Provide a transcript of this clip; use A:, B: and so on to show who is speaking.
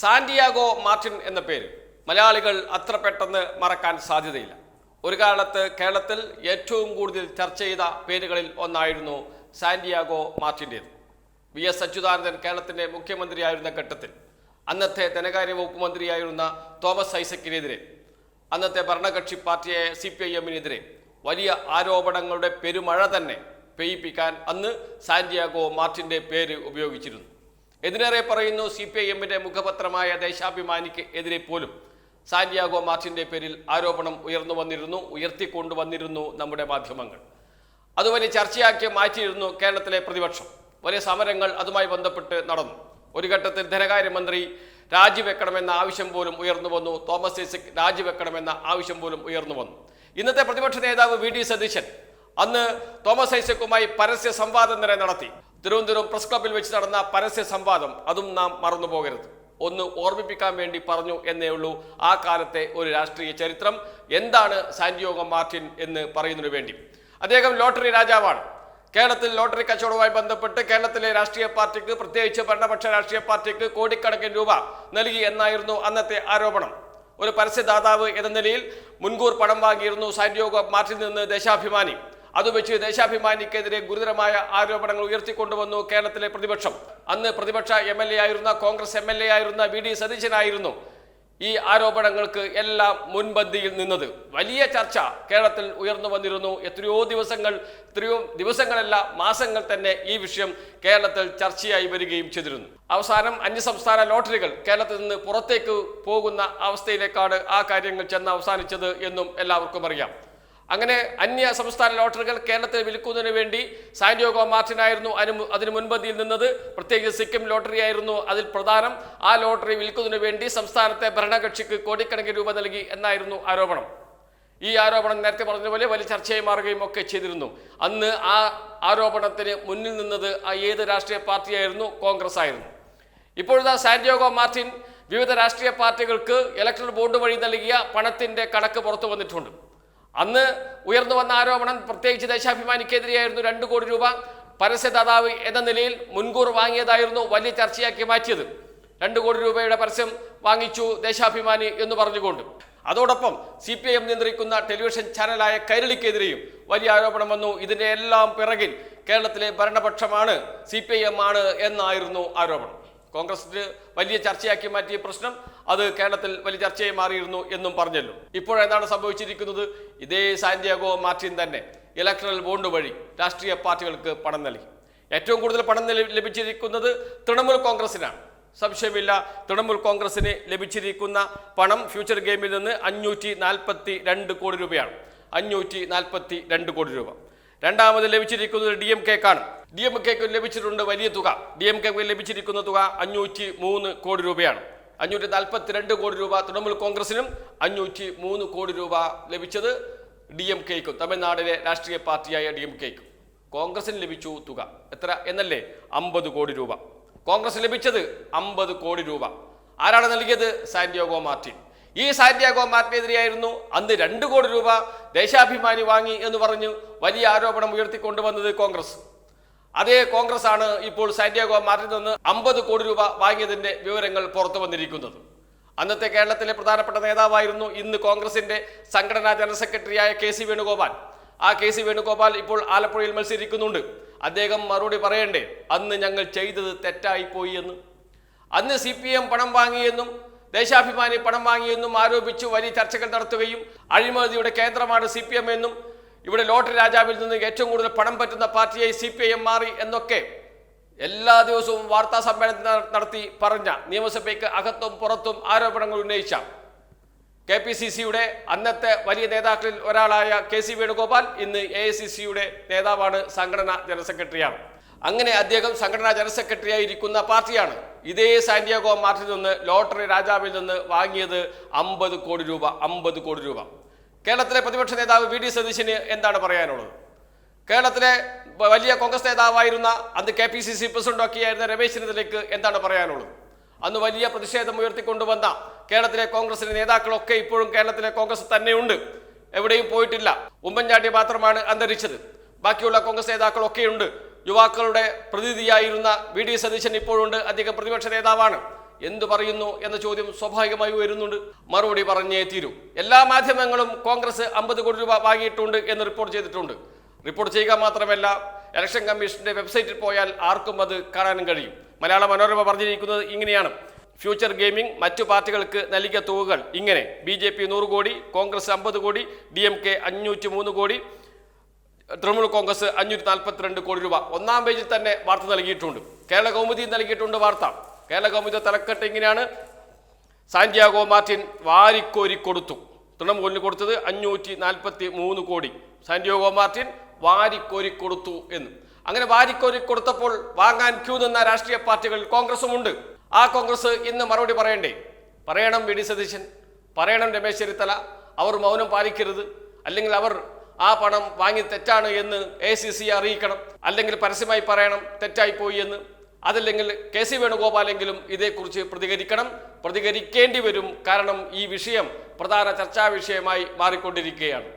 A: Santiago Martin എന്ന പേര്. മലയാളികൾ അത്ര പെട്ടെന്ന് മറക്കാൻ സാധ്യതയില്ല. ഒരു കാലത്ത് കേരളത്തിൽ ഏറ്റവും കൂടുതൽ ചർച്ച ചെയ്ത പേരുകളിൽ ഒന്നായിരുന്നു സാന്റിയാഗോ മാർട്ടിന്റേത്. വി എസ് അച്യുതാനന്ദൻ കേരളത്തിന്റെ മുഖ്യമന്ത്രിയായിരുന്ന ഘട്ടത്തിൽ. അന്നത്തെ ധനകാര്യ വകുപ്പ് മന്ത്രിയായിരുന്ന തോമസ് ഐസക്കിനെതിരെ. അന്നത്തെ ഭരണകക്ഷി പാർട്ടിയായ സി പി ഐ എമ്മിനെതിരെ വലിയ ആരോപണങ്ങളുടെ പെരുമഴ തന്നെ പെയ്യിപ്പിക്കാൻ അന്ന് സാന്റിയാഗോ മാർട്ടിന്റെ പേര് ഉപയോഗിച്ചിരുന്നു. ഇതിനേറെ പറയുന്നു സി പി ഐ എമ്മിന്റെ മുഖപത്രമായ ദേശാഭിമാനിക്ക് എതിരെ പോലും. സാന്റിയാഗോ മാർട്ടിന്റെ പേരിൽ ആരോപണം ഉയർന്നു വന്നിരുന്നു ഉയർത്തിക്കൊണ്ടുവന്നിരുന്നു നമ്മുടെ മാധ്യമങ്ങൾ. അത് വലിയ ചർച്ചയാക്കി മാറ്റിയിരുന്നു കേരളത്തിലെ പ്രതിപക്ഷം. വലിയ സമരങ്ങൾ അതുമായി ബന്ധപ്പെട്ട് നടന്നു. ഒരു ഘട്ടത്തിൽ ധനകാര്യമന്ത്രി രാജിവെക്കണമെന്ന ആവശ്യം പോലും ഉയർന്നു വന്നു. തോമസ് ഐസക് രാജിവെക്കണമെന്ന ആവശ്യം പോലും ഉയർന്നു വന്നു. ഇന്നത്തെ പ്രതിപക്ഷ നേതാവ് വി ഡി സതീശൻ അന്ന് തോമസ് ഐസക്കുമായി പരസ്യ സംവാദം തന്നെ നടത്തി. തിരുവനന്തപുരം പ്രസ് ക്ലബിൽ വെച്ച് നടന്ന പരസ്യ സംവാദം അതും നാം മറന്നു പോകരുത്. ഒന്ന് ഓർമ്മിപ്പിക്കാൻ വേണ്ടി പറഞ്ഞു എന്നേ ഉള്ളൂ. ആ കാലത്തെ ഒരു രാഷ്ട്രീയ ചരിത്രം. എന്താണ് സാന്റിയോഗോ മാർട്ടിൻ എന്ന് പറയുന്നതിനു വേണ്ടി. അദ്ദേഹം ലോട്ടറി രാജാവാണ്. കേരളത്തിൽ ലോട്ടറി കച്ചവടവുമായി ബന്ധപ്പെട്ട് കേരളത്തിലെ രാഷ്ട്രീയ പാർട്ടിക്ക് പ്രത്യേകിച്ച് ഭരണപക്ഷ രാഷ്ട്രീയ പാർട്ടിക്ക് കോടിക്കണക്കിന് രൂപ നൽകി എന്നായിരുന്നു അന്നത്തെ ആരോപണം. ഒരു പരസ്യദാതാവ് എന്ന നിലയിൽ മുൻകൂർ പണം വാങ്ങിയിരുന്നു സാന്റിയോഗോ മാർട്ടിൽ നിന്ന് ദേശാഭിമാനി. അത് വെച്ച് ദേശാഭിമാനിക്കെതിരെ ഗുരുതരമായ ആരോപണങ്ങൾ ഉയർത്തിക്കൊണ്ടുവന്നു കേരളത്തിലെ പ്രതിപക്ഷം. അന്ന് പ്രതിപക്ഷ എം എൽ എ ആയിരുന്ന കോൺഗ്രസ് എം എൽ എ ആയിരുന്ന വി ഡി സതീശനായിരുന്നു ഈ ആരോപണങ്ങൾക്ക് എല്ലാം മുൻപന്തിയിൽ നിന്നത്. വലിയ ചർച്ച കേരളത്തിൽ ഉയർന്നു വന്നിരുന്നു. എത്രയോ ദിവസങ്ങൾ എത്രയോ ദിവസങ്ങളല്ല മാസങ്ങൾ തന്നെ ഈ വിഷയം കേരളത്തിൽ ചർച്ചയായി വരികയും ചെയ്തിരുന്നു. അവസാനം അന്യസംസ്ഥാന ലോട്ടറികൾ കേരളത്തിൽ നിന്ന് പുറത്തേക്ക് പോകുന്ന അവസ്ഥയിലേക്കാണ് ആ കാര്യങ്ങൾ ചെന്ന് അവസാനിച്ചത് എന്നും എല്ലാവർക്കും അറിയാം. അങ്ങനെ അന്യ സംസ്ഥാന ലോട്ടറികൾ കേരളത്തിൽ വിൽക്കുന്നതിന് വേണ്ടി സാന്റിയോഗോ മാർട്ടിനായിരുന്നു അതിന് അതിന് മുൻപന്തിയിൽ നിന്നത്. പ്രത്യേകിച്ച് സിക്കിം ലോട്ടറി ആയിരുന്നു അതിൽ പ്രധാനം. ആ ലോട്ടറി വിൽക്കുന്നതിന് വേണ്ടി സംസ്ഥാനത്തെ ഭരണകക്ഷിക്ക് കോടിക്കണക്കിന് രൂപ നൽകി എന്നായിരുന്നു ആരോപണം. ഈ ആരോപണം നേരത്തെ പറഞ്ഞതുപോലെ വലിയ ചർച്ചയായി മാറുകയും ഒക്കെ ചെയ്തിരുന്നു. അന്ന് ആ ആരോപണത്തിന് മുന്നിൽ നിന്നത് ആ ഏത് രാഷ്ട്രീയ പാർട്ടിയായിരുന്നു? കോൺഗ്രസ് ആയിരുന്നു. ഇപ്പോഴത്തെ സാന്റിയോഗോ മാർട്ടിൻ വിവിധ രാഷ്ട്രീയ പാർട്ടികൾക്ക് ഇലക്ട്രൽ ബോർഡ് വഴി നൽകിയ പണത്തിന്റെ കണക്ക് പുറത്തു വന്നിട്ടുണ്ട്. അന്ന് ഉയർന്നു വന്ന ആരോപണം പ്രത്യേകിച്ച് ദേശാഭിമാനിക്കെതിരെയായിരുന്നു രണ്ട് കോടി രൂപ പരസ്യദാതാവ് എന്ന നിലയിൽ മുൻകൂർ വാങ്ങിയതായിരുന്നു വലിയ ചർച്ചയാക്കി മാറ്റിയത്. രണ്ട് കോടി രൂപയുടെ പരസ്യം വാങ്ങിച്ചു ദേശാഭിമാനി എന്ന് പറഞ്ഞുകൊണ്ട്. അതോടൊപ്പം സി പി എം നിയന്ത്രിക്കുന്ന ടെലിവിഷൻ ചാനലായ കൈരളിക്കെതിരെയും വലിയ ആരോപണം വന്നു. ഇതിന്റെ എല്ലാം പിറകിൽ കേരളത്തിലെ ഭരണപക്ഷമാണ് സി പി ഐ എം ആണ് എന്നായിരുന്നു ആരോപണം. കോൺഗ്രസിന് വലിയ ചർച്ചയാക്കി മാറ്റിയ പ്രശ്നം അത് കേരളത്തിൽ വലിയ ചർച്ചയായി മാറിയിരുന്നു എന്നും പറഞ്ഞല്ലോ. ഇപ്പോഴെന്താണ് സംഭവിച്ചിരിക്കുന്നത്? ഇതേ സാന്റിയാഗോ മാർട്ടിൻ തന്നെ ഇലക്ട്രൽ ബോണ്ട് വഴി രാഷ്ട്രീയ പാർട്ടികൾക്ക് പണം നൽകി. ഏറ്റവും കൂടുതൽ പണം ലഭിച്ചിരിക്കുന്നത് തൃണമൂൽ കോൺഗ്രസിനാണ്. സംശയമില്ല തൃണമൂൽ കോൺഗ്രസിന് ലഭിച്ചിരിക്കുന്ന പണം ഫ്യൂച്ചർ ഗെയിമിൽ നിന്ന് അഞ്ഞൂറ്റി നാൽപ്പത്തി രണ്ട് കോടി രൂപയാണ്. അഞ്ഞൂറ്റി നാൽപ്പത്തി രണ്ട് കോടി രൂപ. രണ്ടാമത് ലഭിച്ചിരിക്കുന്നത് ഡി എം കെക്കാണ് ഡി എം കെക്ക് ലഭിച്ചിട്ടുണ്ട് വലിയ തുക. ഡി എം കെക്ക് ലഭിച്ചിരിക്കുന്ന തുക അഞ്ഞൂറ്റി മൂന്ന് കോടി രൂപയാണ്. അഞ്ഞൂറ്റി നാൽപ്പത്തിരണ്ട് കോടി രൂപ തൃണമൂൽ കോൺഗ്രസിനും അഞ്ഞൂറ്റി മൂന്ന് കോടി രൂപ ലഭിച്ചത് ഡി എം കെക്കും തമിഴ്നാടിലെ രാഷ്ട്രീയ പാർട്ടിയായ ഡി എം കെക്കും കോൺഗ്രസിന് ലഭിച്ചു തുക. എത്ര എന്നല്ലേ? അമ്പത് കോടി രൂപ. കോൺഗ്രസ് ലഭിച്ചത് അമ്പത് കോടി രൂപ. ആരാണ് നൽകിയത്? Santiago Martin. ഈ സാന്റിയാഗോ മാർട്ടിനെതിരെയായിരുന്നു അന്ന് രണ്ട് കോടി രൂപ ദേശാഭിമാനി വാങ്ങി എന്ന് പറഞ്ഞു വലിയ ആരോപണം ഉയർത്തിക്കൊണ്ടുവന്നത് കോൺഗ്രസ്. അതേ കോൺഗ്രസ് ആണ് ഇപ്പോൾ സാന്റിയാഗോ മാർട്ടിൽ നിന്ന് അമ്പത് കോടി രൂപ വാങ്ങിയതിന്റെ വിവരങ്ങൾ പുറത്തു വന്നിരിക്കുന്നത്. അന്നത്തെ കേരളത്തിലെ പ്രധാനപ്പെട്ട നേതാവായിരുന്നു ഇന്ന് കോൺഗ്രസിന്റെ സംഘടനാ ജനറൽ സെക്രട്ടറിയായ കെ സി വേണുഗോപാൽ. ആ കെ സി വേണുഗോപാൽ ഇപ്പോൾ ആലപ്പുഴയിൽ മത്സരിക്കുന്നുണ്ട്. അദ്ദേഹം മറുപടി പറയണ്ടേ? അന്ന് ഞങ്ങൾ ചെയ്തത് തെറ്റായി പോയി എന്ന്. അന്ന് സി പി എം പണം വാങ്ങിയെന്നും ദേശാഭിമാനി പണം വാങ്ങിയെന്നും ആരോപിച്ച് വലിയ ചർച്ചകൾ നടത്തുകയും അഴിമതിയുടെ കേന്ദ്രമാണ് സി പി എം എന്നും ഇവിടെ ലോട്ടറി രാജാവിൽ നിന്ന് ഏറ്റവും കൂടുതൽ പണം പറ്റുന്ന പാർട്ടിയായി സി പി ഐ എം മാറി എന്നൊക്കെ എല്ലാ ദിവസവും വാർത്താ സമ്മേളനത്തിൽ നടത്തി പറഞ്ഞ നിയമസഭയ്ക്ക് അകത്തും പുറത്തും ആരോപണങ്ങൾ ഉന്നയിച്ച കെ പി സി സിയുടെ അന്നത്തെ വലിയ നേതാക്കളിൽ ഒരാളായ കെ സി വേണുഗോപാൽ ഇന്ന് എ ഐ സി സിയുടെ നേതാവാണ് സംഘടനാ ജനറൽ സെക്രട്ടറിയാണ്. അങ്ങനെ അദ്ദേഹം സംഘടനാ ജനറൽ സെക്രട്ടറിയായി ഇരിക്കുന്ന പാർട്ടിയാണ് ഇതേ സാന്റിയാഗോ മാർട്ടിൽ നിന്ന് ലോട്ടറി രാജാവിൽ നിന്ന് വാങ്ങിയത് അമ്പത് കോടി രൂപ അമ്പത് കോടി രൂപ. കേരളത്തിലെ പ്രതിപക്ഷ നേതാവ് വി ഡി സതീശന് എന്താണ് പറയാനുള്ളത്? കേരളത്തിലെ വലിയ കോൺഗ്രസ് നേതാവായിരുന്ന അന്ന് കെ പി സി സി പ്രസിഡന്റൊക്കെയായിരുന്ന രമേശ് ചെന്നിത്തലയ്ക്ക് എന്താണ് പറയാനുള്ളത്? അന്ന് വലിയ പ്രതിഷേധം ഉയർത്തിക്കൊണ്ടുവന്ന കേരളത്തിലെ കോൺഗ്രസിന്റെ നേതാക്കളൊക്കെ ഇപ്പോഴും കേരളത്തിലെ കോൺഗ്രസ് തന്നെയുണ്ട്. എവിടെയും പോയിട്ടില്ല. ഉമ്മൻചാണ്ടി മാത്രമാണ് അന്തരിച്ചത്. ബാക്കിയുള്ള കോൺഗ്രസ് നേതാക്കളൊക്കെയുണ്ട്. യുവാക്കളുടെ പ്രതിനിധിയായിരുന്ന വി ഡി സതീശൻ ഇപ്പോഴുണ്ട്. അദ്ദേഹം പ്രതിപക്ഷ നേതാവാണ്. എന്തു പറയുന്നു എന്ന ചോദ്യം സ്വാഭാവികമായി വരുന്നുണ്ട് മറുപടി പറഞ്ഞേ തീരൂ. എല്ലാ മാധ്യമങ്ങളും കോൺഗ്രസ് അമ്പത് കോടി രൂപ വാങ്ങിയിട്ടുണ്ട് എന്ന് റിപ്പോർട്ട് ചെയ്തിട്ടുണ്ട്. റിപ്പോർട്ട് ചെയ്യുക മാത്രമല്ല ഇലക്ഷൻ കമ്മീഷന്റെ വെബ്സൈറ്റിൽ പോയാൽ ആർക്കും അത് കാണാനും കഴിയും. മലയാള മനോരമ പറഞ്ഞിരിക്കുന്നത് ഇങ്ങനെയാണ്. ഫ്യൂച്ചർ ഗെയിമിംഗ് മറ്റു പാർട്ടികൾക്ക് നൽകിയ തുകകൾ ഇങ്ങനെ. ബി ജെ പി നൂറ് കോടി കോൺഗ്രസ് അമ്പത് കോടി ഡി എം കെ അഞ്ഞൂറ്റി മൂന്ന് കോടി തൃണമൂൽ കോൺഗ്രസ് അഞ്ഞൂറ്റി നാൽപ്പത്തിരണ്ട് കോടി രൂപ. ഒന്നാം പേജിൽ തന്നെ വാർത്ത നൽകിയിട്ടുണ്ട്. കേരള കൗമുദി നൽകിയിട്ടുണ്ട് വാർത്ത. കേരള കൗമുദ തലക്കെട്ട് ഇങ്ങനെയാണ്. സാന്റിയാഗോ മാർട്ടിൻ വാരിക്കോരി കൊടുത്തു. തൃണമൂലിന് കൊടുത്തത് അഞ്ഞൂറ്റി നാൽപ്പത്തി മൂന്ന് കോടി. സാന്റിയാഗോ മാർട്ടിൻ വാരിക്കോരി കൊടുത്തു എന്ന്. അങ്ങനെ വാരിക്കോരി കൊടുത്തപ്പോൾ വാങ്ങാൻ ക്യൂ നിന്ന രാഷ്ട്രീയ പാർട്ടികൾ കോൺഗ്രസും ഉണ്ട് ആ കോൺഗ്രസ് ഇന്ന് മറുപടി പറയണ്ടേ? പറയണം വി ഡി സതീശൻ. പറയണം രമേശ് ചെന്നിത്തല. അവർ മൗനം പാലിക്കരുത്. അല്ലെങ്കിൽ അവർ ആ പണം വാങ്ങി തെറ്റാണ് എന്ന് എ സി സി അറിയിക്കണം. അല്ലെങ്കിൽ പരസ്യമായി പറയണം തെറ്റായിപ്പോയി എന്ന്. അതല്ലെങ്കിൽ കെ സി വേണുഗോപാലെങ്കിലും ഇതേക്കുറിച്ച് പ്രതികരിക്കണം. പ്രതികരിക്കേണ്ടി വരും കാരണം ഈ വിഷയം പ്രധാന ചർച്ചാ വിഷയമായി മാറിക്കൊണ്ടിരിക്കുകയാണ്.